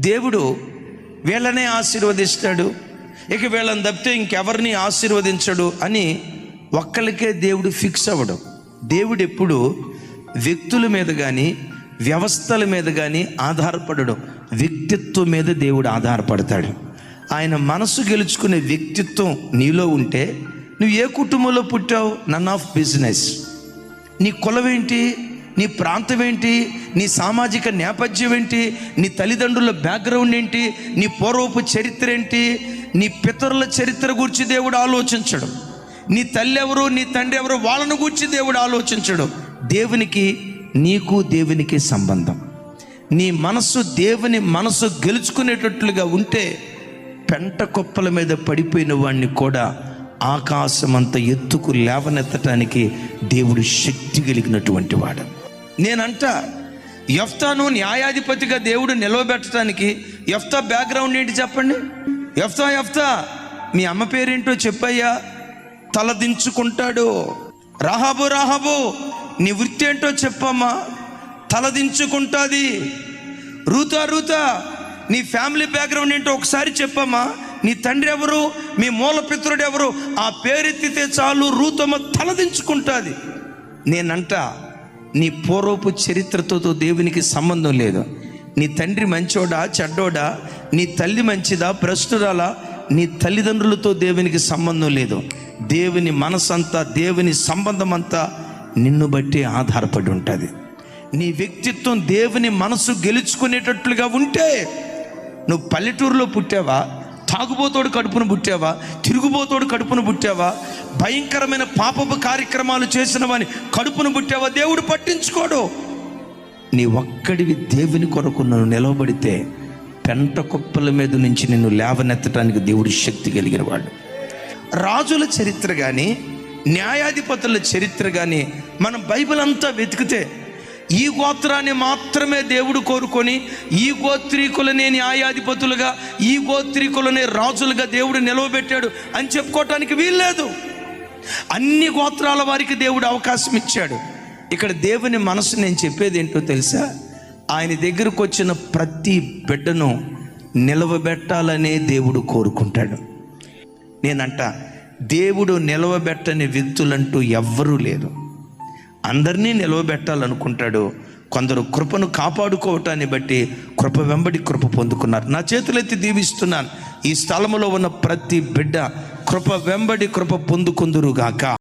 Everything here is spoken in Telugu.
దేవుడు వీళ్ళనే ఆశీర్వదిస్తాడు. ఇక వీళ్ళని తప్పితే ఇంకెవరిని ఆశీర్వదించడు అని ఒక్కరికే దేవుడు ఫిక్స్ అవ్వడం. దేవుడు ఎప్పుడు వ్యక్తుల మీద కానీ వ్యవస్థల మీద కానీ ఆధారపడడం. వ్యక్తిత్వం మీద దేవుడు ఆధారపడతాడు. ఆయన మనసు గెలుచుకునే వ్యక్తిత్వం నీలో ఉంటే నువ్వు ఏ కుటుంబంలో పుట్టావు? నన్ ఆఫ్ బిజినెస్ నీ కులం ఏంటి? నీ ప్రాంతం ఏంటి? నీ సామాజిక నేపథ్యం ఏంటి? నీ తల్లిదండ్రుల బ్యాక్గ్రౌండ్ ఏంటి? నీ పూర్వపు చరిత్ర ఏంటి? నీ పితరుల చరిత్ర గురించి దేవుడు ఆలోచించడం. నీ తల్లి ఎవరు నీ తండ్రి ఎవరు వాళ్ళను గురించి దేవుడు ఆలోచించడం. దేవునికి నీకు దేవునికి సంబంధం. నీ మనసు దేవుని మనసు గెలుచుకునేటట్లుగా ఉంటే పెంట కుప్పల మీద పడిపోయిన వాడిని కూడా ఆకాశమంత ఎత్తుకు లేవనెత్తటానికి దేవుడు శక్తి కలిగినటువంటి వాడు. నేనంట ఎఫ్తాను న్యాయాధిపతిగా దేవుడు నిలవబెట్టడానికి ఎఫ్తా బ్యాక్గ్రౌండ్ ఏంటి చెప్పండి? ఎఫ్తా ఎఫ్తా మీ అమ్మ పేరేంటో చెప్పయ్యా? తలదించుకుంటాడు రాహాబు రాహాబు నీ వృత్తి ఏంటో చెప్పమ్మా. తలదించుకుంటుంది రూతా రూతా నీ ఫ్యామిలీ బ్యాక్గ్రౌండ్ ఏంటో ఒకసారి చెప్పమ్మా. నీ తండ్రి ఎవరు? మీ మూలపిత్రుడు ఎవరు? ఆ పేరెత్తితే చాలు రూతమ్మ తలదించుకుంటుంది నేనంట నీ పూర్వపు చరిత్రతో దేవునికి సంబంధం లేదు. నీ తండ్రి మంచోడా చెడ్డోడా నీ తల్లి మంచిదా ప్రస్తుతాలా నీ తల్లిదండ్రులతో దేవునికి సంబంధం లేదు. దేవుని మనసంతా దేవుని సంబంధం అంతా నిన్ను బట్టి ఆధారపడి ఉంటుంది. నీ వ్యక్తిత్వం దేవుని మనసు గెలుచుకునేటట్లుగా ఉంటే నువ్వు పల్లెటూరులో పుట్టావా? తాగుబోతోడు కడుపును పుట్టావా? తిరుగుబోతోడు కడుపును పుట్టావా? భయంకరమైన పాపపు కార్యక్రమాలు చేసిన వాని కడుపును పుట్టావా? దేవుడు పట్టించుకోడు. నీ ఒక్కడివి దేవుని కొరకు నన్ను నిలవబడితే పెంట కుప్పల మీద నుంచి నిన్ను లేవనెత్తడానికి దేవుడు శక్తి కలిగిన వాడు రాజుల చరిత్ర కానీ న్యాయాధిపతుల చరిత్ర కానీ మనం బైబిల్ అంతా వెతికితే ఈ గోత్రాన్ని మాత్రమే దేవుడు కోరుకొని ఈ గోత్రీకులనే న్యాయాధిపతులుగా ఈ గోత్రీకులనే రాజులుగా దేవుడు నిలవబెట్టాడు అని చెప్పుకోవటానికి వీల్లేదు. అన్ని గోత్రాల వారికి దేవుడు అవకాశం ఇచ్చాడు. ఇక్కడ దేవుని మనసు నేను చెప్పేది ఏంటో తెలుసా? ఆయన దగ్గరకు వచ్చిన ప్రతి బిడ్డను నిలవబెట్టాలనే దేవుడు కోరుకుంటాడు. నేనంట దేవుడు నిలవబెట్టని వ్యక్తులంటూ ఎవ్వరూ లేరు. అందరినీ నిలవబెట్టాలనుకుంటాడు. కొందరు కృపను కాపాడుకోవటాన్ని బట్టి కృప వెంబడి కృప పొందుకున్నారు. నా చేతులెత్తి దీవిస్తున్నాను. ఈ స్థలములో ఉన్న ప్రతి బిడ్డ కృప వెంబడి కృప పొందుకుందురుగాక.